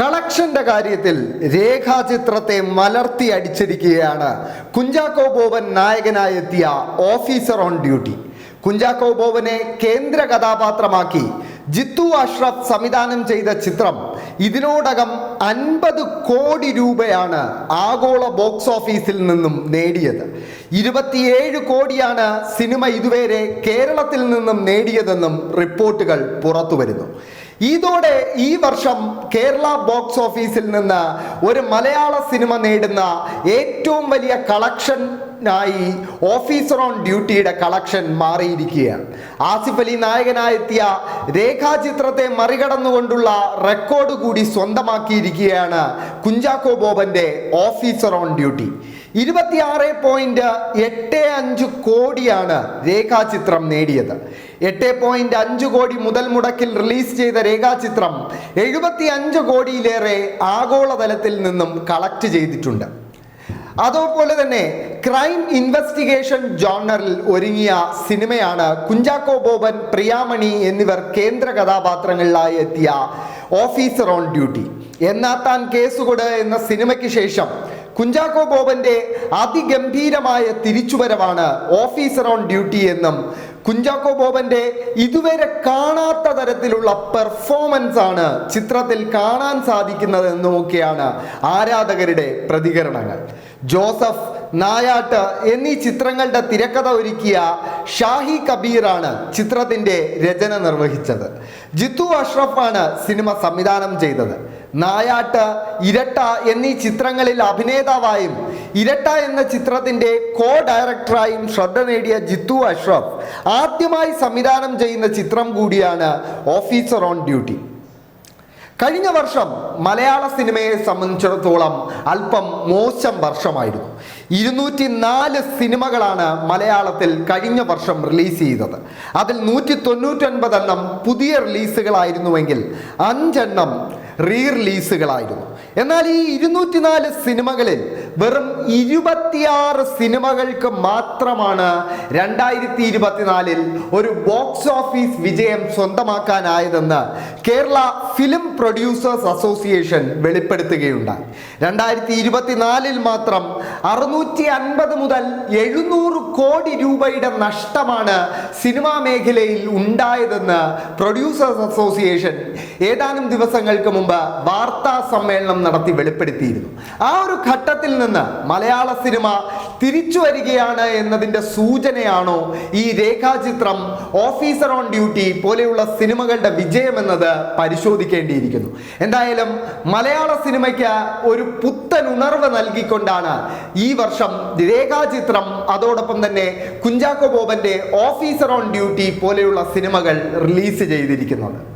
കളക്ഷന്റെ കാര്യത്തിൽ രേഖാചിത്രത്തെ മലർത്തി അടിച്ചിരിക്കുകയാണ്. കുഞ്ചാക്കോ ബോബൻ നായകനായെത്തിയ ഓഫീസർ ഓൺ ഡ്യൂട്ടി. കുഞ്ചാക്കോ ബോബനെ കേന്ദ്ര കഥാപാത്രമാക്കി ജിത്തു അഷ്റഫ് സംവിധാനം ചെയ്ത ചിത്രം. ഇതിനോടകം അൻപത് കോടി രൂപയാണ് ആഗോള ബോക്സ് ഓഫീസിൽ നിന്നും നേടിയത്. ഇരുപത്തിയേഴ് കോടിയാണ് സിനിമ ഇതുവരെ കേരളത്തിൽ നിന്നും നേടിയതെന്നും റിപ്പോർട്ടുകൾ പുറത്തുവരുന്നു. ഇതോടെ ഈ വർഷം കേരള ബോക്സ് ഓഫീസിൽ നിന്ന് ഒരു മലയാള സിനിമ നേടുന്ന ഏറ്റവും വലിയ കളക്ഷൻ ായി ഓഫീസർ ഓൺ ഡ്യൂട്ടിയുടെ കളക്ഷൻ മാറിയിരിക്കുകയാണ്. ആസിഫ് അലി നായകനായെത്തിയ രേഖാചിത്രത്തെ മറികടന്നുകൊണ്ടുള്ള റെക്കോർഡ് കൂടി സ്വന്തമാക്കിയിരിക്കുകയാണ് കുഞ്ചാക്കോ ബോബന്റെ ഓഫീസർ ഓൺ ഡ്യൂട്ടി. ഇരുപത്തിയാറ് പോയിന്റ് എട്ട് അഞ്ച് കോടിയാണ് രേഖാചിത്രം നേടിയത്. എട്ട് പോയിന്റ് അഞ്ച് കോടി മുതൽ മുടക്കിൽ റിലീസ് ചെയ്ത രേഖാചിത്രം എഴുപത്തി അഞ്ച് കോടിയിലേറെ ആഗോളതലത്തിൽ നിന്നും കളക്ട് ചെയ്തിട്ടുണ്ട്. അതുപോലെ തന്നെ ക്രൈം ഇൻവെസ്റ്റിഗേഷൻ ജോണറിൽ ഒരുങ്ങിയ സിനിമയാണ് കുഞ്ചാക്കോ ബോബൻ പ്രിയാമണി എന്നിവർ കേന്ദ്ര കഥാപാത്രങ്ങളിലായി എത്തിയ officer on duty Nna Thaan Case Kodu എന്ന സിനിമയ്ക്ക് ശേഷം കുഞ്ചാക്കോ ബോബന്റെ അതിഗംഭീരമായ തിരിച്ചുവരവാണ് ഓഫീസർ ഓൺ ഡ്യൂട്ടി എന്നും കുഞ്ചാക്കോ ബോബന്റെ ഇതുവരെ കാണാത്ത തരത്തിലുള്ള പെർഫോമൻസ് ആണ് ചിത്രത്തിൽ കാണാൻ സാധിക്കുന്നത് എന്നുമൊക്കെയാണ് ആരാധകരുടെ പ്രതികരണങ്ങൾ. ജോസഫ് നായാട്ട് എന്നീ ചിത്രങ്ങളുടെ തിരക്കഥ ഒരുക്കിയ ഷാഹി കബീറാണ് ചിത്രത്തിന്റെ രചന നിർവഹിച്ചത്. ജിത്തു അഷ്റഫാണ് സിനിമ സംവിധാനം ചെയ്തത്. നായാട്ട് ഇരട്ട എന്നീ ചിത്രങ്ങളിൽ അഭിനേതാവായും ഇരട്ട എന്ന ചിത്രത്തിന്റെ കോ ഡയറക്ടറായും ശ്രദ്ധ നേടിയ ജിത്തു അഷ്റഫ് ആദ്യമായി സംവിധാനം ചെയ്യുന്ന ചിത്രം കൂടിയാണ് ഓഫീസർ ഓൺ ഡ്യൂട്ടി. കഴിഞ്ഞ വർഷം മലയാള സിനിമയെ സംബന്ധിച്ചിടത്തോളം അല്പം മോശം വർഷമായിരുന്നു. ഇരുന്നൂറ്റി നാല് സിനിമകളാണ് മലയാളത്തിൽ കഴിഞ്ഞ വർഷം റിലീസ് ചെയ്തത്. അതിൽ നൂറ്റി തൊണ്ണൂറ്റൊൻപതെണ്ണം പുതിയ റിലീസുകളായിരുന്നുവെങ്കിൽ അഞ്ചെണ്ണം റീ റിലീസുകളായിരുന്നു എന്നാൽ ഈ ഇരുന്നൂറ്റിനാല് സിനിമകളിൽ വെറും ഇരുപത്തിയാറ് സിനിമകൾക്ക് മാത്രമാണ് രണ്ടായിരത്തി ഇരുപത്തിനാലിൽ ഒരു ബോക്സ് ഓഫീസ് വിജയം സ്വന്തമാക്കാനായതെന്ന് കേരള ഫിലിം പ്രൊഡ്യൂസേഴ്സ് അസോസിയേഷൻ വെളിപ്പെടുത്തുകയുണ്ടായി. രണ്ടായിരത്തി ഇരുപത്തിനാലിൽ മാത്രം അറുന്നൂറ്റി അൻപത് മുതൽ എഴുന്നൂറ് കോടി രൂപയുടെ നഷ്ടമാണ് സിനിമാ മേഖലയിൽ ഉണ്ടായതെന്ന് പ്രൊഡ്യൂസേഴ്സ് അസോസിയേഷൻ ഏതാനും ദിവസങ്ങൾക്ക് മുമ്പ് വാർത്താ സമ്മേളനം നടത്തി വെളിപ്പെടുത്തിയിരുന്നു. ആ ഒരു ഘട്ടത്തിൽ നിന്ന് മലയാള സിനിമ തിരിച്ചു വരികയാണ് എന്നതിന്റെ സൂചനയാണോ ഈ രേഖാചിത്രം ഓഫീസർ ഓൺ ഡ്യൂട്ടി പോലെയുള്ള സിനിമകളുടെ വിജയം എന്നത് പരിശോധിക്കേണ്ടിയിരിക്കുന്നു. എന്തായാലും മലയാള സിനിമയ്ക്ക് ഒരു പുത്തൻ ഉണർവ് നൽകിക്കൊണ്ടാണ് ഈ വർഷം രേഖാചിത്രം അതോടൊപ്പം തന്നെ കുഞ്ചാക്കോ ബോബന്റെ ഓഫീസർ ഓൺ ഡ്യൂട്ടി പോലെയുള്ള സിനിമകൾ റിലീസ് ചെയ്തിരിക്കുന്നത്.